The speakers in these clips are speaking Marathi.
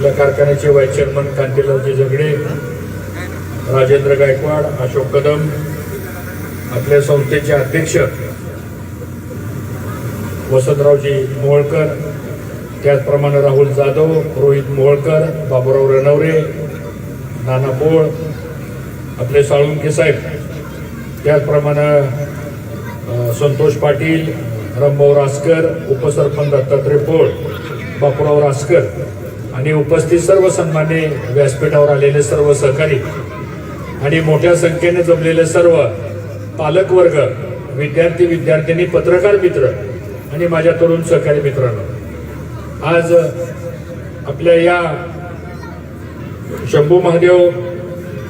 आपल्या कारखान्याचे व्हाईस चेअरमन कांतीलालजी झगडे राजेंद्र गायकवाड अशोक कदम आपल्या संस्थेचे अध्यक्ष वसंतरावजी मोहोळकर त्याचप्रमाणे राहुल जाधव रोहित मोहोळकर बाबूराव रणवरे नाना पोळ आपले साळुंके साहेब त्याचप्रमाणे संतोष पाटील रामभाऊ रासकर उपसरपंच दत्तात्रय पोळ बापूराव रासकर. आणि उपस्थित सर्व सन्मान्य व्यासपीठावर आलेले सर्व सहकारी आणि मोठ्या संख्येने जमलेले सर्व पालकवर्ग विद्यार्थी विद्यार्थिनी पत्रकार मित्र आणि माझ्या तरुण सहकारी मित्रांनो आज आपल्या या शंभू महादेव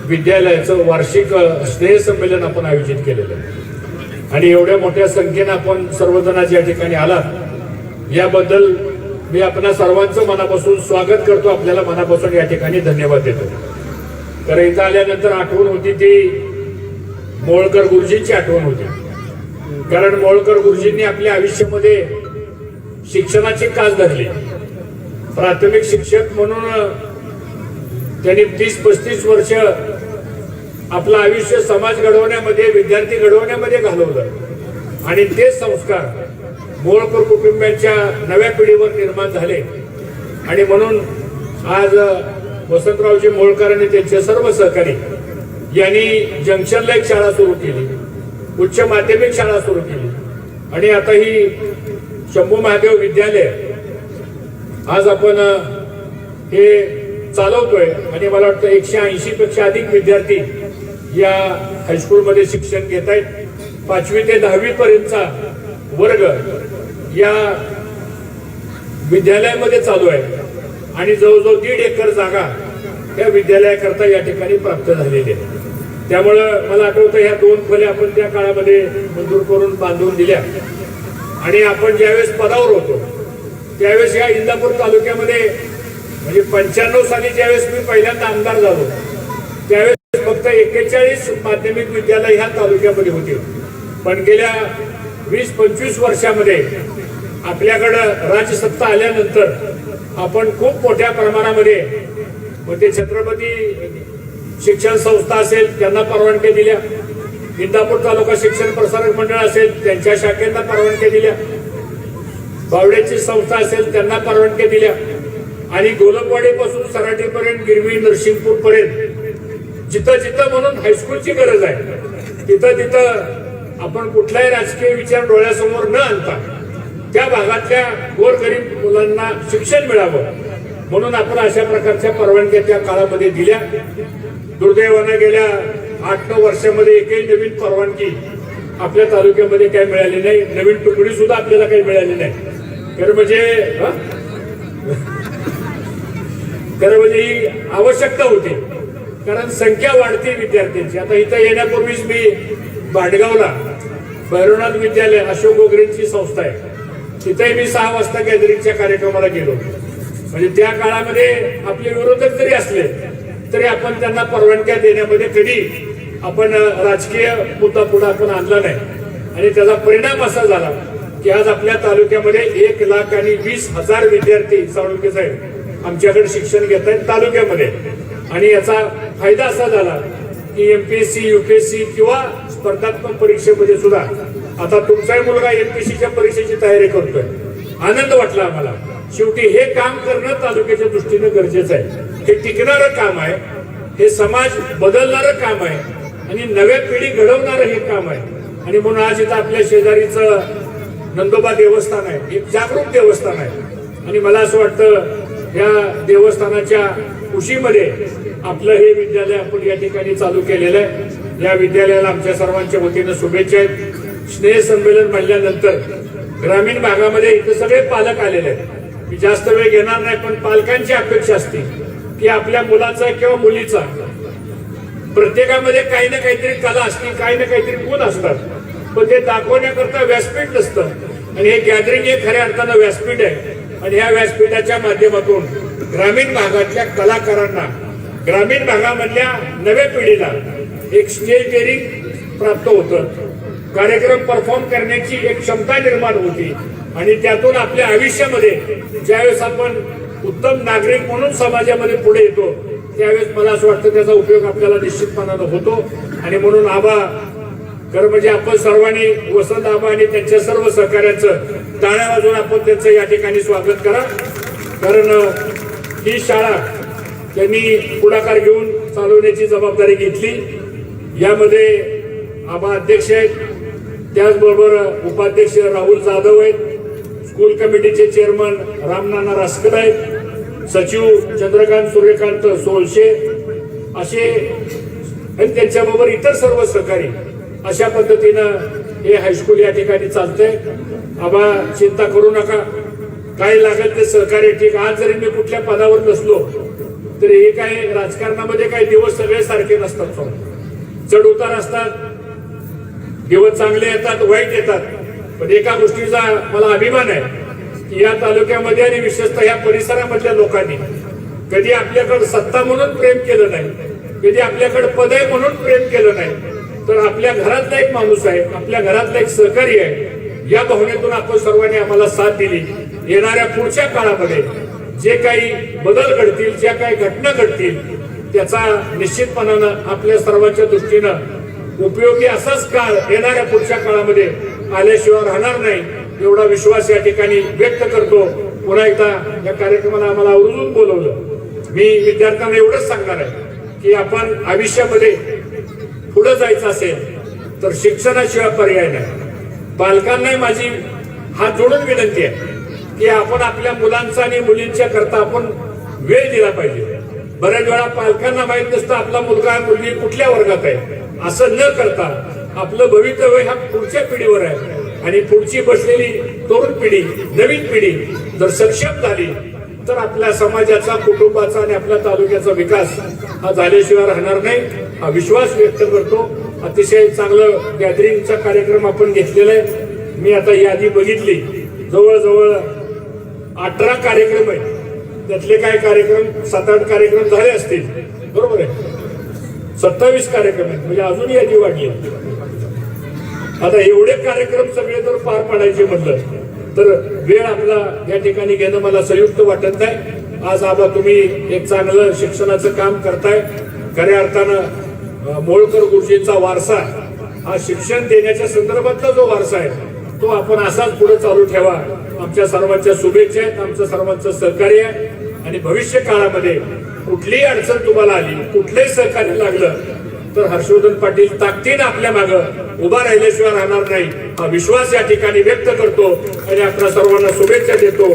विद्यालयाचं वार्षिक स्नेहसंमेलन आपण आयोजित केलेलं आहे. आणि एवढ्या मोठ्या संख्येनं आपण सर्वजण या ठिकाणी आलात. याबद्दल मी आपल्या सर्वांचं मनापासून स्वागत करतो. आपल्याला मनापासून या ठिकाणी धन्यवाद देतो. तर इथं आल्यानंतर आठवण होती ती मोळकर गुरुजींची आठवण होती. कारण मोळकर गुरुजींनी आपल्या आयुष्यामध्ये शिक्षणाची कास धरली. प्राथमिक शिक्षक म्हणून त्यांनी तीस पस्तीस वर्ष आपलं आयुष्य समाज घडवण्यामध्ये विद्यार्थी घडवण्यामध्ये घालवलं. आणि ते संस्कार मोळकर कुटुंबियांच्या नव्या पिढीवर निर्माण झाले. आणि म्हणून आज वसंतरावजी मोळकर आणि त्यांचे सर्व सहकारी यांनी जंक्शनला एक शाळा सुरू केली. उच्च माध्यमिक शाळा सुरू केली. आणि आता ही शंभू महादेव विद्यालय आज आपण हे चालवतोय. आणि मला वाटतं एकशे ऐंशी पेक्षा अधिक विद्यार्थी या हायस्कूलमध्ये शिक्षण घेत आहेत पाचवी ते दहावी पर्यंतचा वर्ग या विद्यालयामध्ये चालू आहे. आणि जवळजवळ दीड एकर जागा या विद्यालयाकरता या ठिकाणी प्राप्त झालेली आहे. त्यामुळं मला आठवतं ह्या दोन खोल्या आपण त्या काळामध्ये मंजूर करून बांधून दिल्या. आणि आपण ज्यावेळेस पदावर होतो त्यावेळेस या इंदापूर तालुक्यामध्ये म्हणजे पंच्याण्णव साली ज्यावेळेस मी पहिल्यांदा आमदार झालो त्यावेळेस फक्त एक्केचाळीस माध्यमिक विद्यालय ह्या तालुक्यामध्ये होती. पण गेल्या वीस पंचवीस वर्षामध्ये आपल्याकडं राजसत्ता आल्यानंतर आपण खूप मोठ्या प्रमाणामध्ये मग ते छत्रपती शिक्षण संस्था असेल त्यांना परवानग्या दिल्या. इंदापूर तालुका शिक्षण प्रसारक मंडळ असेल त्यांच्या शाखेंना परवानग्या दिल्या. बावड्याची संस्था असेल त्यांना परवानग्या दिल्या. आणि गोलकवाडीपासून सराठीपर्यंत गिरवी नरसिंगपूर पर्यंत जिथं जिथं म्हणून हायस्कूलची गरज आहे तिथं तिथं आपण कुठलाही राजकीय विचार डोळ्यासमोर न आणता त्या भागातल्या गोरगरीब मुलांना शिक्षण मिळावं. म्हणून आपण अशा प्रकारच्या परवानग्या त्या काळामध्ये दिल्या. दुर्दैवानं गेल्या आठ नऊ वर्षामध्ये एकही नवीन परवानगी आपल्या तालुक्यामध्ये काही मिळाली नाही. नवीन तुकडी सुद्धा आपल्याला काही मिळाली नाही. तर म्हणजे हं? तर म्हणजे ही आवश्यकता होती. कारण संख्या वाढते विद्यार्थ्यांची. आता इथं येण्यापूर्वीच मी भाडगावला भैरवनाथ विद्यालय अशोक गोगरेंची संस्था आहे. तिथेही मी सहा वाजता गॅदरिंगच्या कार्यक्रमाला गेलो. म्हणजे त्या काळामध्ये आपले विरोधक जरी असले तरी आपण त्यांना परवानग्या देण्यामध्ये कधी आपण राजकीय मुद्दा पुढे आपण आणला नाही. आणि त्याचा परिणाम असा झाला की आज आपल्या तालुक्यामध्ये एक लाख आणि वीस हजार विद्यार्थी साळुंके साहेब आमच्याकडे शिक्षण घेत आहेत तालुक्यामध्ये. आणि याचा फायदा असा झाला की एमपीएससी युपीएससी किंवा स्पर्धात्मक परीक्षेमध्ये सुद्धा आता तुमचाही मुलगा एमपीसीच्या परीक्षेची तयारी करतोय. आनंद वाटला आम्हाला. शेवटी हे काम करणं तालुक्याच्या दृष्टीनं गरजेचं आहे. हे टिकणारं काम आहे. हे समाज बदलणारं काम आहे. आणि नव्या पिढी घडवणारं हे काम आहे. आणि म्हणून आज इथं आपल्या शेजारीचं नंदोबा देवस्थान आहे. एक जागरूक देवस्थान आहे. आणि मला असं वाटतं या देवस्थानाच्या कुशीमध्ये आपलं हे विद्यालय आपण या ठिकाणी चालू केलेलं आहे. या विद्यालयाला आमच्या सर्वांच्या वतीनं शुभेच्छा आहेत. स्नेह संमेलन म्हणल्यानंतर ग्रामीण भागामध्ये इथे सगळे पालक आलेले आहेत. मी जास्त वेळ घेणार नाही पण पालकांची अपेक्षा असते की आपल्या मुलाचा किंवा मुलीचा प्रत्येकामध्ये काही ना काहीतरी कला असते काही ना काहीतरी गुण असतात. पण ते दाखवण्याकरता व्यासपीठ नसतं. आणि हे गॅदरिंग हे खऱ्या अर्थानं व्यासपीठ आहे. आणि ह्या व्यासपीठाच्या माध्यमातून ग्रामीण भागातल्या कलाकारांना ग्रामीण भागामधल्या नव्या पिढीला एक स्टेज डेअरिंग प्राप्त होतं. कार्यक्रम परफॉर्म करण्याची एक क्षमता निर्माण होती. आणि त्यातून आपल्या आयुष्यामध्ये ज्यावेळेस आपण उत्तम नागरिक म्हणून समाजामध्ये पुढे येतो त्यावेळेस मला असं वाटतं त्याचा उपयोग आपल्याला निश्चितपणानं होतो. आणि म्हणून आबा खरं म्हणजे आपण सर्वांनी वसंत आबा आणि त्यांच्या सर्व सहकार्यांचं टाळ्या वाजवून आपण त्यांचं या ठिकाणी स्वागत करा. कारण ही शाळा त्यांनी पुढाकार घेऊन चालवण्याची जबाबदारी घेतली. यामध्ये आबा अध्यक्ष आहेत. त्याचबरोबर उपाध्यक्ष राहुल जाधव आहेत. स्कूल कमिटीचे चेअरमन रामनाना रासकर आहेत. सचिव चंद्रकांत सूर्यकांत सोळशे असे आणि त्यांच्याबरोबर इतर सर्व सहकारी अशा पद्धतीनं हे हायस्कूल या ठिकाणी चालतंय. आबा चिंता करू नका. काय लागेल ते सहकार्य ठीक. आज जरी मी कुठल्या पदावर नसलो तरी हे काय राजकारणामध्ये काही दिवस सगळे सारखे नसतात. चढ उतार असतात. दिवस चांगले येतात वाईट येतात. पण एका गोष्टीचा मला अभिमान आहे की या तालुक्यामध्ये आणि विशेषतः या परिसरामधल्या लोकांनी कधी आपल्याकडे सत्ता म्हणून प्रेम केलं नाही कधी आपल्याकडे पद आहे म्हणून प्रेम केलं नाही तर आपल्या घरातला एक माणूस आहे आपल्या घरातला एक सहकारी आहे या भावनेतून आपण सर्वांनी आम्हाला साथ दिली. येणाऱ्या पुढच्या काळामध्ये जे काही बदल घडतील ज्या काही घटना घडतील त्याचा निश्चितपणानं आपल्या सर्वांच्या दृष्टीनं उपयोगी असाच काळ येणाऱ्या पुढच्या काळामध्ये आल्याशिवाय राहणार नाही एवढा विश्वास या ठिकाणी व्यक्त करतो. पुन्हा एकदा या कार्यक्रमाला आम्हाला आवर्जून बोलवलं. मी विद्यार्थ्यांना एवढंच सांगणार आहे की आपण आयुष्यामध्ये पुढे जायचं असेल तर शिक्षणाशिवाय पर्याय नाही. पालकांनाही माझी हात जोडून विनंती आहे की आपण आपल्या मुलांचा आणि मुलींच्या करता आपण वेळ दिला पाहिजे. बऱ्याच वेळा पालकांना माहीत नसतं आपला मुलगा मुलगी कुठल्या वर्गात आहे. असं न करता आपलं भवितव्य ह्या पुढच्या पिढीवर आहे. आणि पुढची बसलेली तरुण पिढी नवीन पिढी जर सक्षम झाली तर आपल्या समाजाचा कुटुंबाचा आणि आपल्या तालुक्याचा विकास हा झाल्याशिवाय राहणार नाही. हा विश्वास व्यक्त करतो. अतिशय चांगलं गॅदरिंगचा कार्यक्रम आपण घेतलेला आहे. मी आता यादी बघितली. जवळजवळ अठरा कार्यक्रम आहेत. त्यातले काय कार्यक्रम? सात आठ कार्यक्रम झाले असतील. बरोबर आहे. सत्तावीस कार्यक्रम आहेत. म्हणजे अजून यादी वाढली आता एवढे कार्यक्रम सगळे जर पार पाडायचे म्हटलं तर वेळ आपला या ठिकाणी घेणं मला संयुक्त वाटत नाही. आज आबा तुम्ही एक चांगलं शिक्षणाचं काम करताय. खऱ्या अर्थानं मोळकर गुरुजींचा वारसा हा शिक्षण देण्याच्या संदर्भातला जो वारसा आहे तो आपण असाच पुढे चालू ठेवा. आमच्या सर्वांच्या शुभेच्छा आहेत आमचं सर्वांचं सहकार्य आहे. आणि भविष्य काळामध्ये कुठलीही अडचण तुम्हाला आली कुठलंही सहकार्य लागलं तर हर्षवर्धन पाटील ताकदीनं आपल्या मागं उभा राहिल्याशिवाय राहणार नाही. हा विश्वास या ठिकाणी व्यक्त करतो आणि आपल्या सर्वांना शुभेच्छा देतो.